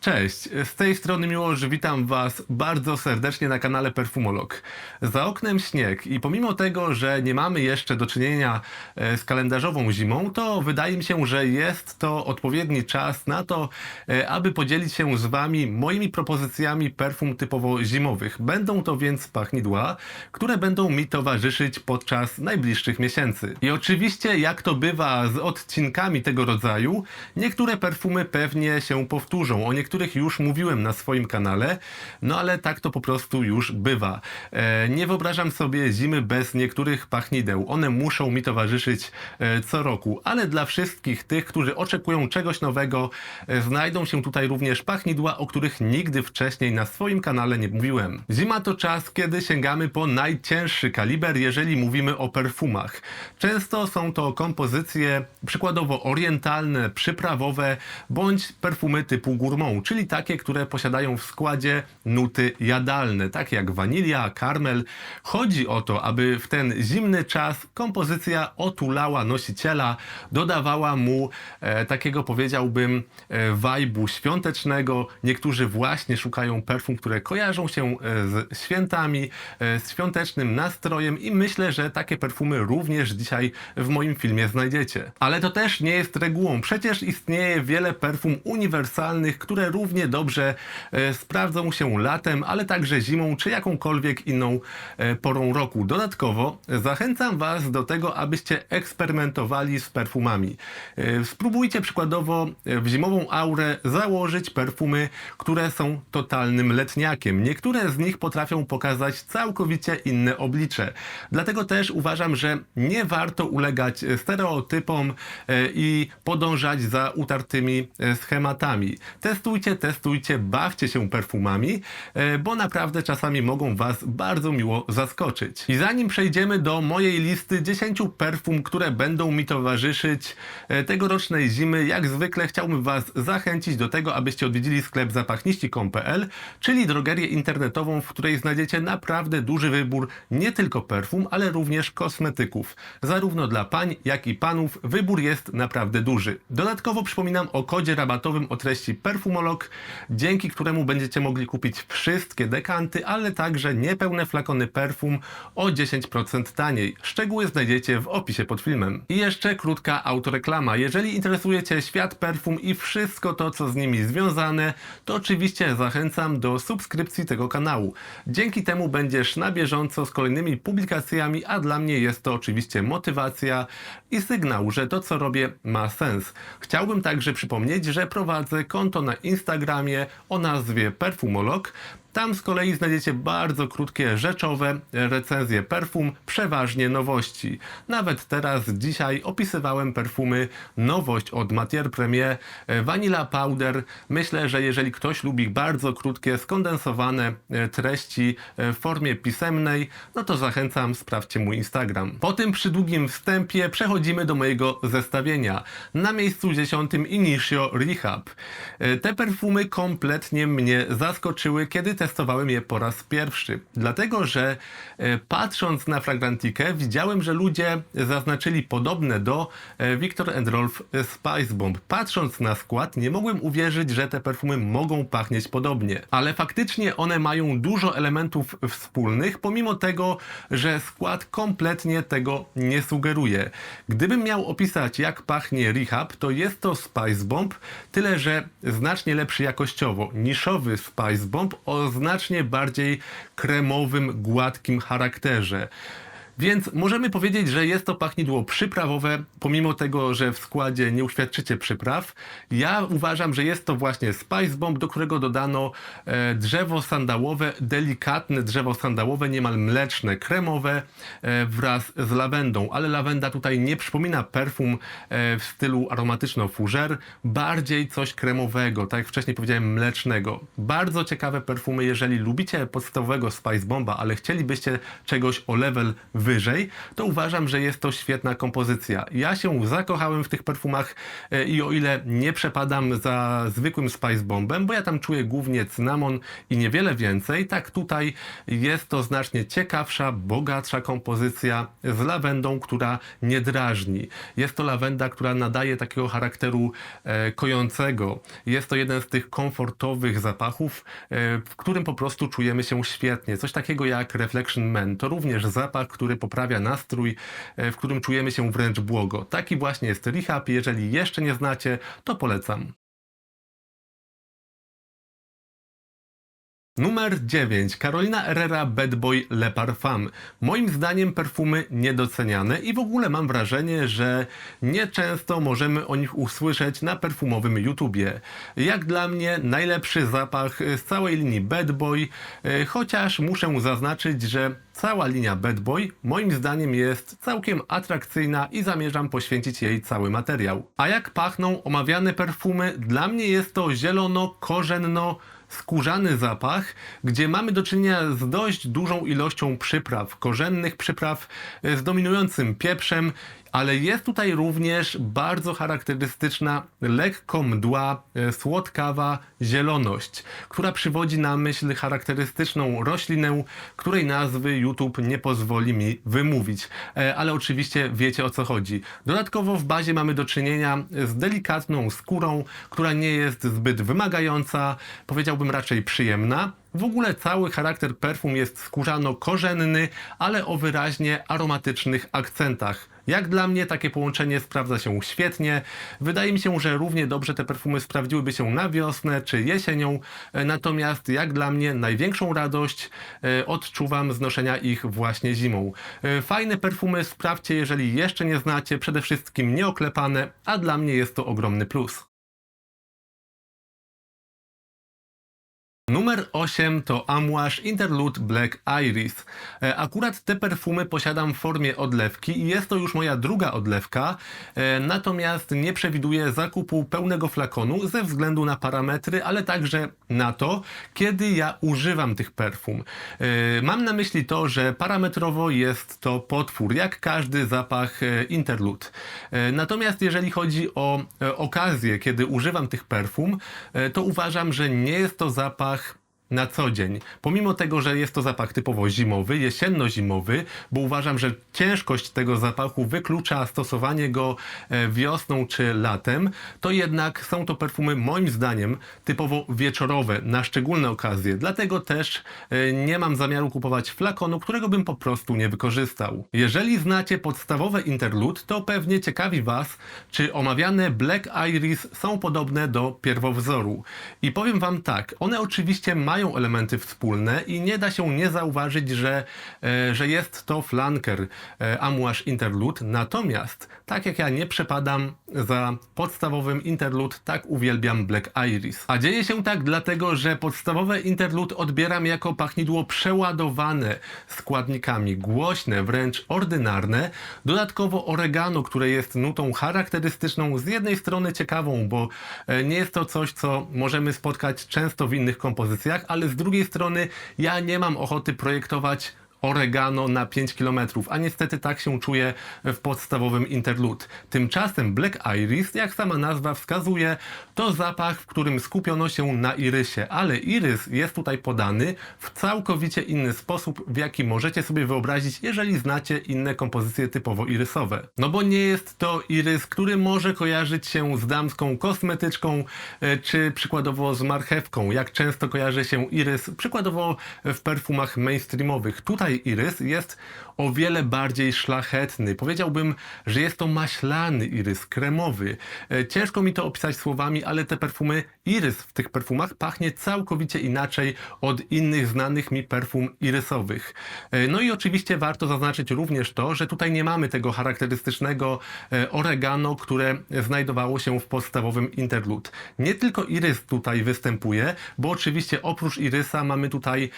Cześć, z tej strony Miłosz, witam Was bardzo serdecznie na kanale Perfumolog. Za oknem śnieg i pomimo tego, że nie mamy jeszcze do czynienia e, z kalendarzową zimą, to wydaje mi się, że jest to odpowiedni czas na to, e, aby podzielić się z Wami moimi propozycjami perfum typowo zimowych. Będą to więc pachnidła, które będą mi towarzyszyć podczas najbliższych miesięcy. I oczywiście, jak to bywa z odcinkami tego rodzaju, niektóre perfumy pewnie się powtórzą. O niektórych już mówiłem na swoim kanale, no ale tak to po prostu już bywa. E, nie wyobrażam sobie zimy bez niektórych pachnideł. One muszą mi towarzyszyć e, co roku, ale dla wszystkich tych, którzy oczekują czegoś nowego, e, znajdą się tutaj również pachnidła, o których nigdy wcześniej na swoim kanale nie mówiłem. Zima to czas, kiedy sięgamy po najcięższy kaliber, jeżeli mówimy o perfumach. Często są to kompozycje przykładowo orientalne, przyprawowe, bądź perfumy typu gourmand, czyli takie, które posiadają w składzie nuty jadalne, takie jak wanilia, karmel. Chodzi o to, aby w ten zimny czas kompozycja otulała nosiciela, dodawała mu e, takiego powiedziałbym e, wajbu świątecznego. Niektórzy właśnie szukają perfum, które kojarzą się e, z świętami, e, z świątecznym nastrojem i myślę, że takie perfumy również dzisiaj w moim filmie znajdziecie. Ale to też nie jest regułą. Przecież istnieje wiele perfum uniwersalnych, które równie dobrze e, sprawdzą się latem, ale także zimą czy jakąkolwiek inną e, porą roku. Dodatkowo zachęcam Was do tego, abyście eksperymentowali z perfumami. E, Spróbujcie przykładowo w zimową aurę założyć perfumy, które są totalnym letniakiem. Niektóre z nich potrafią pokazać całkowicie inne oblicze. Dlatego też uważam, że nie warto ulegać stereotypom i podążać za utartymi schematami. Testujcie, testujcie, bawcie się perfumami, e, bo naprawdę czasami mogą Was bardzo miło zaskoczyć. I zanim przejdziemy do mojej listy 10 perfum, które będą mi towarzyszyć e, tegorocznej zimy, jak zwykle chciałbym Was zachęcić do tego, abyście odwiedzili sklep zapachniści.pl, czyli drogerię internetową, w której znajdziecie naprawdę duży wybór nie tylko perfum, ale również kosmetyków. Zarówno dla pań, jak i panów wybór jest naprawdę duży. Dodatkowo przypominam o kodzie rabatowym o treści dzięki któremu będziecie mogli kupić wszystkie dekanty, ale także niepełne flakony perfum o 10% taniej. Szczegóły znajdziecie w opisie pod filmem. I jeszcze krótka autoreklama. Jeżeli interesuje Cię świat perfum i wszystko to, co z nimi związane, to oczywiście zachęcam do subskrypcji tego kanału. Dzięki temu będziesz na bieżąco z kolejnymi publikacjami, a dla mnie jest to oczywiście motywacja i sygnał, że to, co robię, ma sens. Chciałbym także przypomnieć, że prowadzę konto na Instagramie o nazwie Perfumolog. Tam z kolei znajdziecie bardzo krótkie, rzeczowe recenzje perfum, przeważnie nowości. Nawet teraz, dzisiaj opisywałem perfumy nowość od Matière Premier e, Vanilla Powder. Myślę, że jeżeli ktoś lubi bardzo krótkie, skondensowane e, treści e, w formie pisemnej, no to zachęcam, sprawdźcie mój Instagram. Po tym przydługim wstępie przechodzimy do mojego zestawienia. Na miejscu dziesiątym Initio Rehab. Te perfumy kompletnie mnie zaskoczyły, kiedy testowałem je po raz pierwszy. Dlatego, że e, patrząc na fragrantikę, widziałem, że ludzie zaznaczyli podobne do e, Victor and Rolf Spice Bomb. Patrząc na skład, nie mogłem uwierzyć, że te perfumy mogą pachnieć podobnie. Ale faktycznie one mają dużo elementów wspólnych, pomimo tego, że skład kompletnie tego nie sugeruje. Gdybym miał opisać, jak pachnie Rehab, to jest to Spice Bomb, tyle że znacznie lepszy jakościowo. Niszowy Spice Bomb o znacznie bardziej kremowym, gładkim charakterze. Więc możemy powiedzieć, że jest to pachnidło przyprawowe, pomimo tego, że w składzie nie uświadczycie przypraw. Ja uważam, że jest to właśnie Spice Bomb, do którego dodano e, drzewo sandałowe, delikatne drzewo sandałowe, niemal mleczne, kremowe e, wraz z lawendą. Ale lawenda tutaj nie przypomina perfum e, w stylu aromatyczno-fougère, bardziej coś kremowego, tak jak wcześniej powiedziałem, mlecznego. Bardzo ciekawe perfumy, jeżeli lubicie podstawowego Spice Bomba, ale chcielibyście czegoś o level wyżej, wyżej, to uważam, że jest to świetna kompozycja. Ja się zakochałem w tych perfumach e, i o ile nie przepadam za zwykłym Spice Bombem, bo ja tam czuję głównie cynamon i niewiele więcej, tak tutaj jest to znacznie ciekawsza, bogatsza kompozycja z lawendą, która nie drażni. Jest to lawenda, która nadaje takiego charakteru e, kojącego. Jest to jeden z tych komfortowych zapachów, e, w którym po prostu czujemy się świetnie. Coś takiego jak Reflection Man. To również zapach, który poprawia nastrój, e, w którym czujemy się wręcz błogo. Taki właśnie jest Rehab. Jeżeli jeszcze nie znacie, to polecam. Numer 9. Carolina Herrera Bad Boy Le Parfum. Moim zdaniem perfumy niedoceniane i w ogóle mam wrażenie, że nieczęsto możemy o nich usłyszeć na perfumowym YouTubie. Jak dla mnie najlepszy zapach z całej linii Bad Boy, e, chociaż muszę zaznaczyć, że cała linia Bad Boy moim zdaniem jest całkiem atrakcyjna i zamierzam poświęcić jej cały materiał. A jak pachną omawiane perfumy? Dla mnie jest to zielono-korzenno skórzany zapach, gdzie mamy do czynienia z dość dużą ilością przypraw, korzennych przypraw e, z dominującym pieprzem, ale jest tutaj również bardzo charakterystyczna, lekko mdła, e, słodkawa zieloność, która przywodzi na myśl charakterystyczną roślinę, której nazwy YouTube nie pozwoli mi wymówić, E, ale oczywiście wiecie o co chodzi. Dodatkowo w bazie mamy do czynienia z delikatną skórą, która nie jest zbyt wymagająca, powiedziałbym raczej przyjemna. W ogóle cały charakter perfum jest skórzano-korzenny, ale o wyraźnie aromatycznych akcentach. Jak dla mnie takie połączenie sprawdza się świetnie. Wydaje mi się, że równie dobrze te perfumy sprawdziłyby się na wiosnę czy jesienią, E, natomiast jak dla mnie największą radość e, odczuwam z noszenia ich właśnie zimą. E, Fajne perfumy sprawdźcie, jeżeli jeszcze nie znacie, przede wszystkim nieoklepane, a dla mnie jest to ogromny plus. Numer 8 to Amouage Interlude Black Iris. E, Akurat te perfumy posiadam w formie odlewki i jest to już moja druga odlewka, e, natomiast nie przewiduję zakupu pełnego flakonu ze względu na parametry, ale także na to, kiedy ja używam tych perfum. E, Mam na myśli to, że parametrowo jest to potwór, jak każdy zapach Interlude. Natomiast jeżeli chodzi o okazję, kiedy używam tych perfum, to uważam, że nie jest to zapach na co dzień. Pomimo tego, że jest to zapach typowo zimowy, jesienno-zimowy, bo uważam, że ciężkość tego zapachu wyklucza stosowanie go e, wiosną czy latem, to jednak są to perfumy moim zdaniem typowo wieczorowe, na szczególne okazje. Dlatego też e, nie mam zamiaru kupować flakonu, którego bym po prostu nie wykorzystał. Jeżeli znacie podstawowe interlude, to pewnie ciekawi Was, czy omawiane Black Iris są podobne do pierwowzoru. I powiem Wam tak, one oczywiście mają elementy wspólne i nie da się nie zauważyć, że, e, że jest to flanker e, Amouage Interlude. Natomiast, tak jak ja nie przepadam za podstawowym Interlude, tak uwielbiam Black Iris. A dzieje się tak dlatego, że podstawowe Interlude odbieram jako pachnidło przeładowane składnikami, głośne, wręcz ordynarne. Dodatkowo oregano, które jest nutą charakterystyczną, z jednej strony ciekawą, bo e, nie jest to coś, co możemy spotkać często w innych kompozycjach, ale z drugiej strony ja nie mam ochoty projektować oregano na 5 km, a niestety tak się czuję w podstawowym interlude. Tymczasem Black Iris, jak sama nazwa wskazuje, to zapach, w którym skupiono się na irysie, ale irys jest tutaj podany w całkowicie inny sposób, w jaki możecie sobie wyobrazić, jeżeli znacie inne kompozycje typowo irysowe. No bo nie jest to irys, który może kojarzyć się z damską kosmetyczką, e, czy przykładowo z marchewką, jak często kojarzy się irys, przykładowo w perfumach mainstreamowych. Tutaj irys jest o wiele bardziej szlachetny. Powiedziałbym, że jest to maślany irys, kremowy. E, Ciężko mi to opisać słowami, ale te perfumy, irys w tych perfumach pachnie całkowicie inaczej od innych znanych mi perfum irysowych. E, No i oczywiście warto zaznaczyć również to, że tutaj nie mamy tego charakterystycznego e, oregano, które znajdowało się w podstawowym interlude. Nie tylko irys tutaj występuje, bo oczywiście oprócz irysa mamy tutaj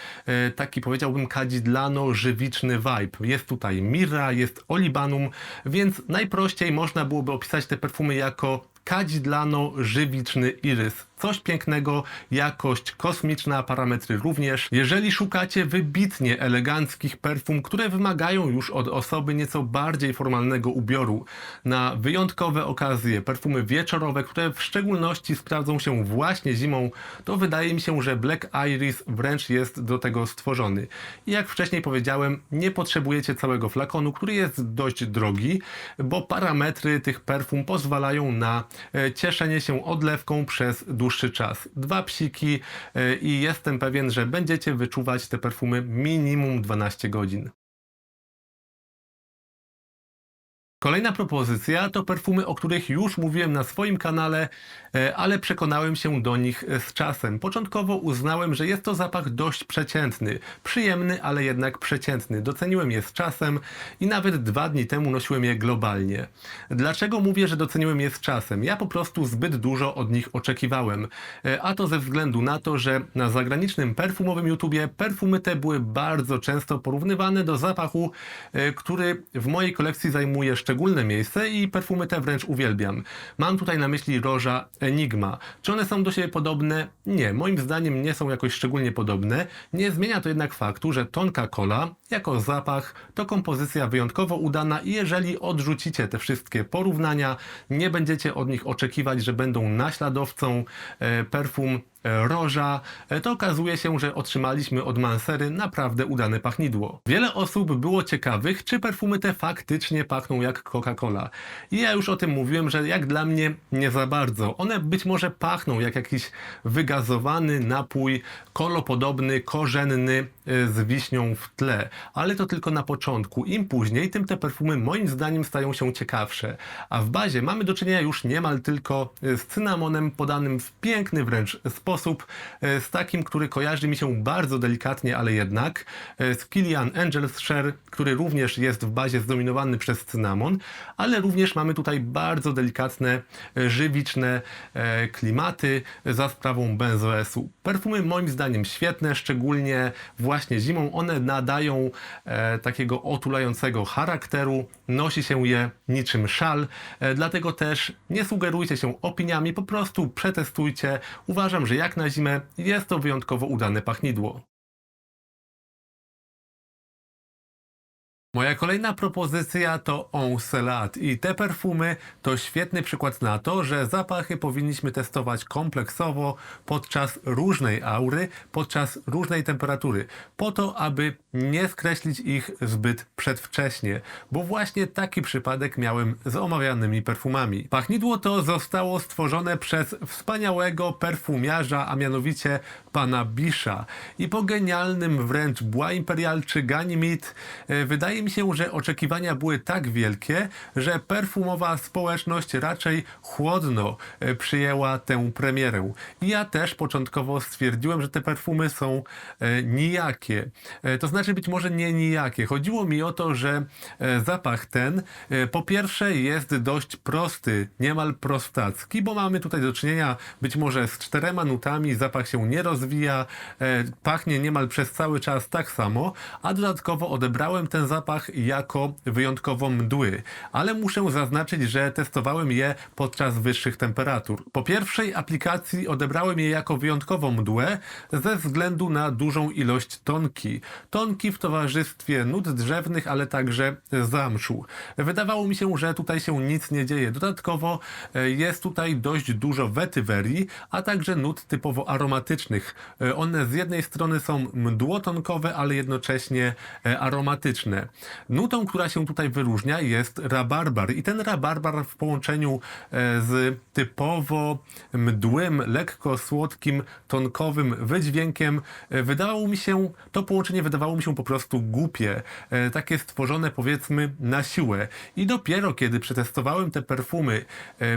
taki powiedziałbym kadzidlano żywiczny vibe. Jest tutaj mirra, jest olibanum, więc najprościej można byłoby opisać te perfumy jako kadzidlano żywiczny irys. Coś pięknego, jakość kosmiczna, parametry również. Jeżeli szukacie wybitnie eleganckich perfum, które wymagają już od osoby nieco bardziej formalnego ubioru na wyjątkowe okazje, perfumy wieczorowe, które w szczególności sprawdzą się właśnie zimą, to wydaje mi się, że Black Iris wręcz jest do tego stworzony. I jak wcześniej powiedziałem, nie potrzebujecie całego flakonu, który jest dość drogi, bo parametry tych perfum pozwalają na e, cieszenie się odlewką przez dłuższy czas. Dwa psiki e, i jestem pewien, że będziecie wyczuwać te perfumy minimum 12 godzin. Kolejna propozycja to perfumy, o których już mówiłem na swoim kanale, e, ale przekonałem się do nich z czasem. Początkowo uznałem, że jest to zapach dość przeciętny, przyjemny, ale jednak przeciętny. Doceniłem je z czasem i nawet dwa dni temu nosiłem je globalnie. Dlaczego mówię, że doceniłem je z czasem? Ja po prostu zbyt dużo od nich oczekiwałem, E, a to ze względu na to, że na zagranicznym perfumowym YouTubie perfumy te były bardzo często porównywane do zapachu, e, który w mojej kolekcji zajmuje szczególne miejsce i perfumy te wręcz uwielbiam. Mam tutaj na myśli Roża Enigma. Czy one są do siebie podobne? Nie, moim zdaniem nie są jakoś szczególnie podobne. Nie zmienia to jednak faktu, że tonka cola jako zapach to kompozycja wyjątkowo udana i jeżeli odrzucicie te wszystkie porównania, nie będziecie od nich oczekiwać, że będą naśladowcą e, perfum e, Roża, e, to okazuje się, że otrzymaliśmy od Mansery naprawdę udane pachnidło. Wiele osób było ciekawych, czy perfumy te faktycznie pachną jak Coca-Cola. I ja już o tym mówiłem, że jak dla mnie nie za bardzo. One być może pachną jak jakiś wygazowany napój kolopodobny, korzenny z wiśnią w tle, ale to tylko na początku. Im później, tym te perfumy moim zdaniem stają się ciekawsze. A w bazie mamy do czynienia już niemal tylko e, z cynamonem podanym w piękny wręcz sposób, e, z takim, który kojarzy mi się bardzo delikatnie, ale jednak, z Kilian Angels Share, który również jest w bazie zdominowany przez cynamon, ale również mamy tutaj bardzo delikatne, żywiczne klimaty za sprawą benzoesu. Perfumy moim zdaniem świetne, szczególnie właśnie zimą. One nadają e, takiego otulającego charakteru, nosi się je niczym szal, e, dlatego też nie sugerujcie się opiniami, po prostu przetestujcie. Uważam, że jak na zimę jest to wyjątkowo udane pachnidło. Moja kolejna propozycja to Oncelat i te perfumy to świetny przykład na to, że zapachy powinniśmy testować kompleksowo podczas różnej aury, podczas różnej temperatury, po to, aby nie skreślić ich zbyt przedwcześnie, bo właśnie taki przypadek miałem z omawianymi perfumami. Pachnidło to zostało stworzone przez wspaniałego perfumiarza, a mianowicie pana Bisha i po genialnym wręcz Bois Imperial czy Ganymede e, mi się, że oczekiwania były tak wielkie, że perfumowa społeczność raczej chłodno e, przyjęła tę premierę. Ja też początkowo stwierdziłem, że te perfumy są e, nijakie. E, to znaczy być może nie nijakie. Chodziło mi o to, że zapach ten po pierwsze jest dość prosty, niemal prostacki, bo mamy tutaj do czynienia być może z czterema nutami, zapach się nie rozwija, pachnie niemal przez cały czas tak samo, a dodatkowo odebrałem ten zapach jako wyjątkowo mdły. Ale muszę zaznaczyć, że testowałem je podczas wyższych temperatur. Po pierwszej aplikacji odebrałem je jako wyjątkowo mdłe ze względu na dużą ilość tonki. Tonki w towarzystwie nut drzewnych, ale także zamszu. Wydawało mi się, że tutaj się nic nie dzieje. Dodatkowo e, jest tutaj dość dużo wetywerii, a także nut typowo aromatycznych. E, One z jednej strony są mdłotonkowe, ale jednocześnie e, aromatyczne. Nutą, która się tutaj wyróżnia jest rabarbar. I ten rabarbar w połączeniu e, z typowo mdłym, lekko słodkim, tonkowym wydźwiękiem e, wydawało mi się, to połączenie wydawało mi się po prostu głupie, e, takie stworzone powiedzmy na siłę. I dopiero kiedy przetestowałem te perfumy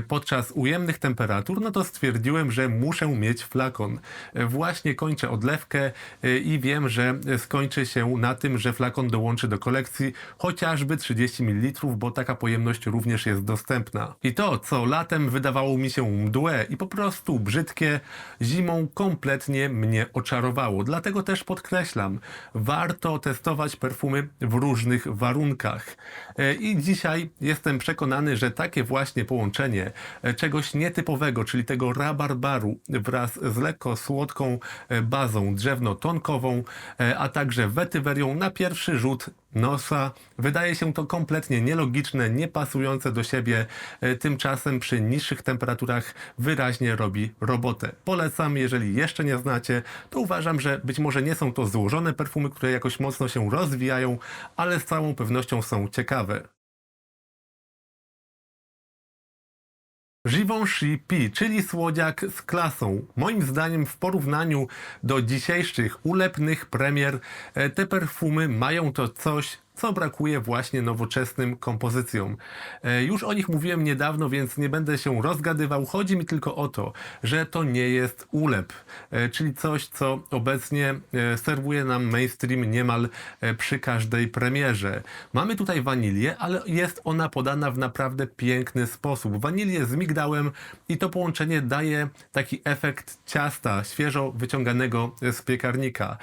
podczas ujemnych temperatur, no to stwierdziłem, że muszę mieć flakon. Właśnie kończę odlewkę i wiem, że skończy się na tym, że flakon dołączy do kolekcji wersji chociażby 30 ml, bo taka pojemność również jest dostępna. I to, co latem wydawało mi się mdłe i po prostu brzydkie, zimą kompletnie mnie oczarowało. Dlatego też podkreślam, warto testować perfumy w różnych warunkach. E, I dzisiaj jestem przekonany, że takie właśnie połączenie e, czegoś nietypowego, czyli tego rabarbaru wraz z lekko słodką e, bazą drzewno-tonkową, a także wetywerią na pierwszy rzut Wydaje się to kompletnie nielogiczne, niepasujące do siebie, e, tymczasem przy niższych temperaturach wyraźnie robi robotę. Polecam, jeżeli jeszcze nie znacie, to uważam, że być może nie są to złożone perfumy, które jakoś mocno się rozwijają, ale z całą pewnością są ciekawe. Givenchy P, czyli słodziak z klasą. Moim zdaniem w porównaniu do dzisiejszych ulepnych premier e, te perfumy mają to coś, co brakuje właśnie nowoczesnym kompozycjom. E, Już o nich mówiłem niedawno, więc nie będę się rozgadywał. Chodzi mi tylko o to, że to nie jest ulep, e, czyli coś, co obecnie e, serwuje nam mainstream niemal przy każdej premierze. Mamy tutaj wanilię, ale jest ona podana w naprawdę piękny sposób. Wanilię z migdałem i to połączenie daje taki efekt ciasta świeżo wyciąganego z piekarnika.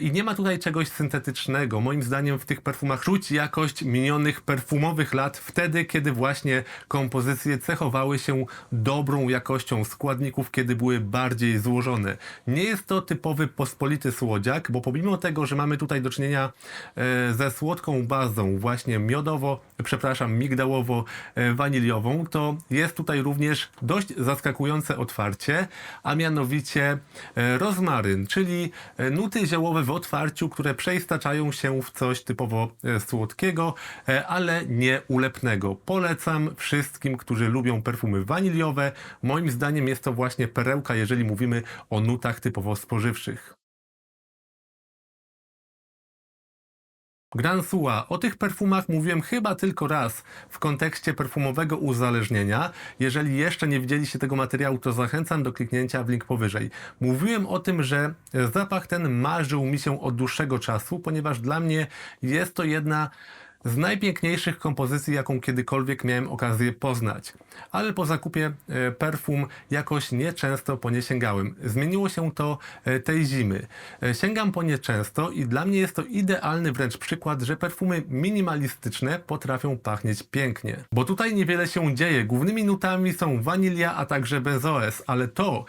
I nie ma tutaj czegoś syntetycznego. Moim zdaniem w tych perfumach czuć jakość minionych perfumowych lat wtedy, kiedy właśnie kompozycje cechowały się dobrą jakością składników, kiedy były bardziej złożone. Nie jest to typowy pospolity słodziak, bo pomimo tego, że mamy tutaj do czynienia e, ze słodką bazą, właśnie miodowo, przepraszam, migdałowo-waniliową, to jest tutaj również dość zaskakujące otwarcie, a mianowicie e, rozmaryn, czyli e, nuty ziołowe w otwarciu, które przeistaczają się w coś typowo e, słodkiego, e, ale nie ulepnego. Polecam wszystkim, którzy lubią perfumy waniliowe. Moim zdaniem jest to właśnie perełka, jeżeli mówimy o nutach typowo spożywczych. Grand Sua. O tych perfumach mówiłem chyba tylko raz w kontekście perfumowego uzależnienia. Jeżeli jeszcze nie widzieliście tego materiału, to zachęcam do kliknięcia w link powyżej. Mówiłem o tym, że zapach ten marzył mi się od dłuższego czasu, ponieważ dla mnie jest to jedna z najpiękniejszych kompozycji, jaką kiedykolwiek miałem okazję poznać. Ale po zakupie e, perfum jakoś nieczęsto po nie sięgałem. Zmieniło się to e, tej zimy. E, Sięgam po nie często i dla mnie jest to idealny wręcz przykład, że perfumy minimalistyczne potrafią pachnieć pięknie. Bo tutaj niewiele się dzieje. Głównymi nutami są wanilia, a także benzoes, ale to,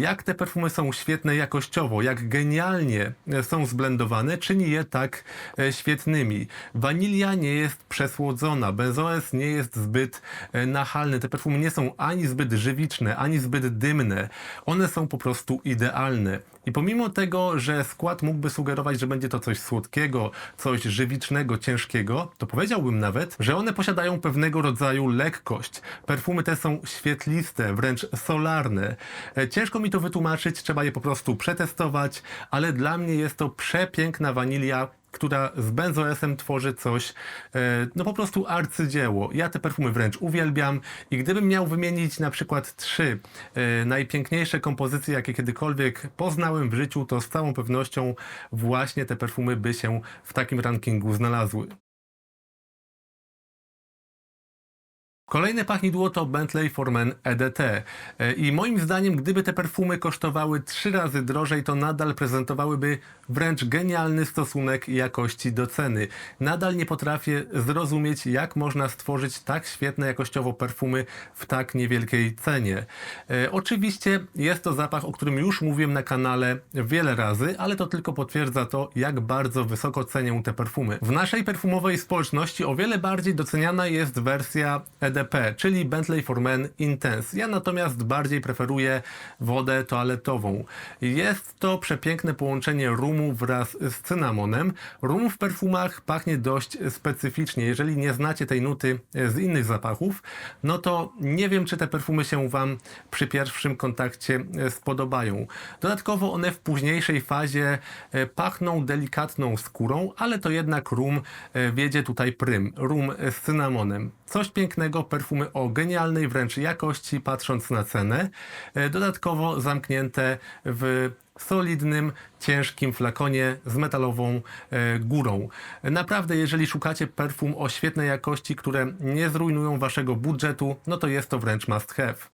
jak te perfumy są świetne jakościowo, jak genialnie są zblendowane, czyni je tak świetnymi. Wanilia nie jest przesłodzona, benzoes nie jest zbyt e, nachalny. Te perfumy nie są ani zbyt żywiczne, ani zbyt dymne. One są po prostu idealne. I pomimo tego, że skład mógłby sugerować, że będzie to coś słodkiego, coś żywicznego, ciężkiego, to powiedziałbym nawet, że one posiadają pewnego rodzaju lekkość. Perfumy te są świetliste, wręcz solarne. E, Ciężko mi to wytłumaczyć, trzeba je po prostu przetestować, ale dla mnie jest to przepiękna wanilia, która z benzoesem tworzy coś, e, no po prostu arcydzieło. Ja te perfumy wręcz uwielbiam i gdybym miał wymienić na przykład trzy e, najpiękniejsze kompozycje, jakie kiedykolwiek poznałem w życiu, to z całą pewnością właśnie te perfumy by się w takim rankingu znalazły. Kolejne pachnidło to Bentley for Men EDT. E, I moim zdaniem, gdyby te perfumy kosztowały trzy razy drożej, to nadal prezentowałyby wręcz genialny stosunek jakości do ceny. Nadal nie potrafię zrozumieć, jak można stworzyć tak świetne jakościowo perfumy w tak niewielkiej cenie. E, oczywiście jest to zapach, o którym już mówiłem na kanale wiele razy, ale to tylko potwierdza to, jak bardzo wysoko cenię te perfumy. W naszej perfumowej społeczności o wiele bardziej doceniana jest wersja Czyli Bentley for Men Intense. Ja natomiast bardziej preferuję wodę toaletową. Jest to przepiękne połączenie rumu wraz z cynamonem. Rum w perfumach pachnie dość specyficznie. Jeżeli nie znacie tej nuty z innych zapachów, no to nie wiem, czy te perfumy się Wam przy pierwszym kontakcie spodobają. Dodatkowo one w późniejszej fazie e, pachną delikatną skórą, ale to jednak rum e, wiedzie tutaj prym. Rum z cynamonem. Coś pięknego, perfumy o genialnej wręcz jakości, patrząc na cenę. E, Dodatkowo zamknięte w solidnym, ciężkim flakonie z metalową e, górą. Naprawdę, jeżeli szukacie perfum o świetnej jakości, które nie zrujnują waszego budżetu, no to jest to wręcz must have.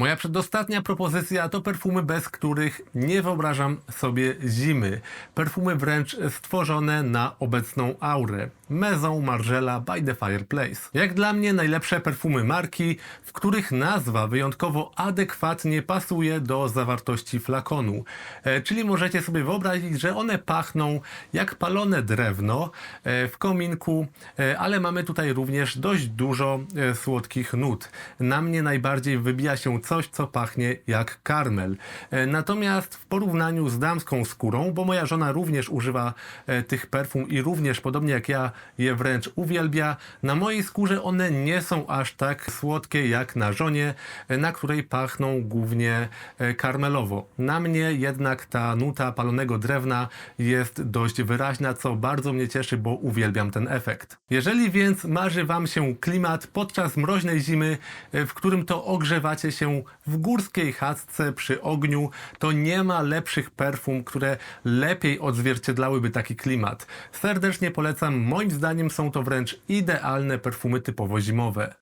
Moja przedostatnia propozycja to perfumy, bez których nie wyobrażam sobie zimy. Perfumy wręcz stworzone na obecną aurę. Maison Margiela by the Fireplace. Jak dla mnie najlepsze perfumy marki, w których nazwa wyjątkowo adekwatnie pasuje do zawartości flakonu. E, czyli możecie sobie wyobrazić, że one pachną jak palone drewno e, w kominku, e, ale mamy tutaj również dość dużo e, słodkich nut. Na mnie najbardziej wybija się coś, co pachnie jak karmel. E, Natomiast w porównaniu z damską skórą, bo moja żona również używa e, tych perfum i również podobnie jak ja je wręcz uwielbia, na mojej skórze one nie są aż tak słodkie jak na żonie, e, na której pachną głównie karmelowo. Na mnie jednak ta nuta palonego drewna jest dość wyraźna, co bardzo mnie cieszy, bo uwielbiam ten efekt. Jeżeli więc marzy Wam się klimat podczas mroźnej zimy, w którym to ogrzewacie się w górskiej chatce przy ogniu, to nie ma lepszych perfum, które lepiej odzwierciedlałyby taki klimat. Serdecznie polecam, moim zdaniem są to wręcz idealne perfumy typowo zimowe.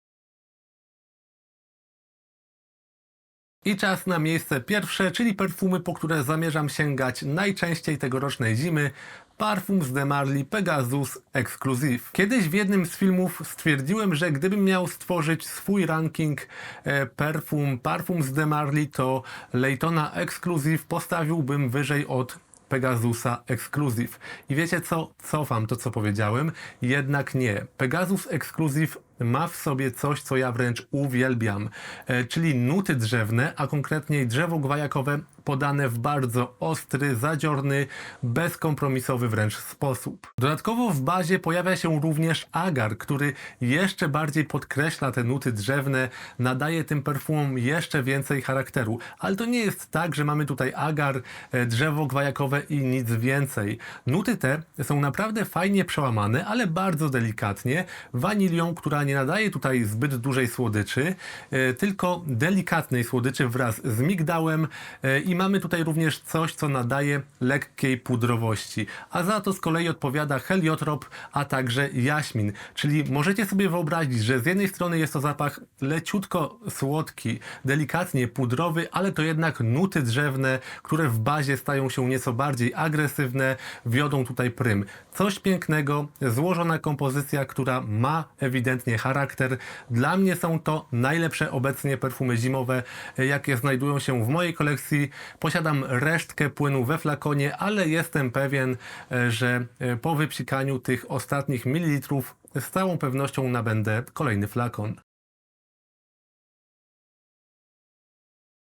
I czas na miejsce pierwsze, czyli perfumy, po które zamierzam sięgać najczęściej tegorocznej zimy. Parfum z Demarli Pegasus Exclusive. Kiedyś w jednym z filmów stwierdziłem, że gdybym miał stworzyć swój ranking e, perfum, parfum z Demarli, to Laytona Exclusive postawiłbym wyżej od Pegasusa Exclusive. I wiecie co? Cofam to, co powiedziałem. Jednak nie. Pegasus Exclusive ma w sobie coś, co ja wręcz uwielbiam, e, czyli nuty drzewne, a konkretniej drzewo gwajakowe podane w bardzo ostry, zadziorny, bezkompromisowy wręcz sposób. Dodatkowo w bazie pojawia się również agar, który jeszcze bardziej podkreśla te nuty drzewne, nadaje tym perfumom jeszcze więcej charakteru. Ale to nie jest tak, że mamy tutaj agar, e, drzewo gwajakowe i nic więcej. Nuty te są naprawdę fajnie przełamane, ale bardzo delikatnie, wanilią, która nie nadaje tutaj zbyt dużej słodyczy, e, tylko delikatnej słodyczy wraz z migdałem e, i mamy tutaj również coś, co nadaje lekkiej pudrowości. A za to z kolei odpowiada heliotrop, a także jaśmin. Czyli możecie sobie wyobrazić, że z jednej strony jest to zapach leciutko słodki, delikatnie pudrowy, ale to jednak nuty drzewne, które w bazie stają się nieco bardziej agresywne, wiodą tutaj prym. Coś pięknego, złożona kompozycja, która ma ewidentnie charakter. Dla mnie są to najlepsze obecnie perfumy zimowe, jakie znajdują się w mojej kolekcji. Posiadam resztkę płynu we flakonie, ale jestem pewien, e, że e, po wypsikaniu tych ostatnich mililitrów z całą pewnością nabędę kolejny flakon.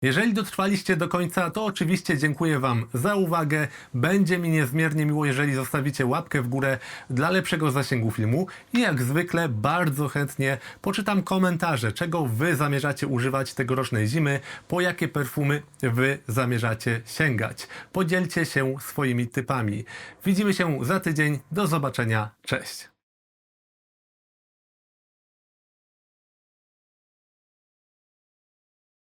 Jeżeli dotrwaliście do końca, to oczywiście dziękuję Wam za uwagę. Będzie mi niezmiernie miło, jeżeli zostawicie łapkę w górę dla lepszego zasięgu filmu. I jak zwykle bardzo chętnie poczytam komentarze, czego Wy zamierzacie używać tegorocznej zimy, po jakie perfumy Wy zamierzacie sięgać. Podzielcie się swoimi typami. Widzimy się za tydzień. Do zobaczenia. Cześć.